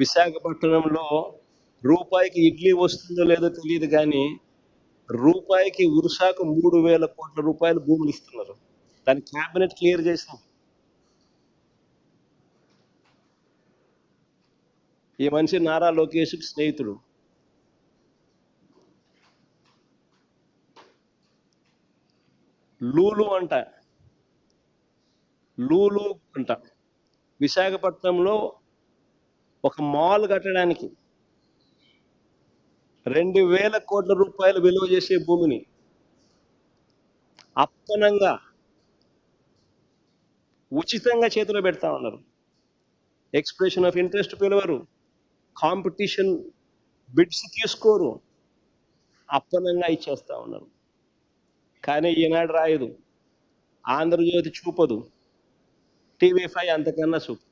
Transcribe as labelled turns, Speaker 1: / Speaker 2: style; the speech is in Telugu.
Speaker 1: విశాఖపట్నంలో రూపాయికి ఇడ్లీ వస్తుందో లేదో తెలియదు కానీ రూపాయికి ఉరుసాకు మూడు వేల కోట్ల రూపాయలు భూములు ఇస్తున్నారు. దాని క్యాబినెట్ క్లియర్ చేసాం ఈ మనిషి నారా లోకేష్కి స్నేహితుడు. లూలు అంట. లూలు అంట. విశాఖపట్నంలో ఒక మాల్ కట్టడానికి రెండు వేల కోట్ల రూపాయలు విలువ చేసే భూమిని అప్పనంగా ఉచితంగా చేతిలో పెడతా ఉన్నారు. ఎక్స్ప్రెషన్ ఆఫ్ ఇంట్రెస్ట్ పిలవరు. కాంపిటీషన్ బిడ్స్ తీసుకోరు. అప్పనంగా ఇచ్చేస్తా ఉన్నారు. కానీ ఈనాడు రాయదు. ఆంధ్రజ్యోతి చూపదు. టీవీ ఫైవ్ అంతకన్నా చూపు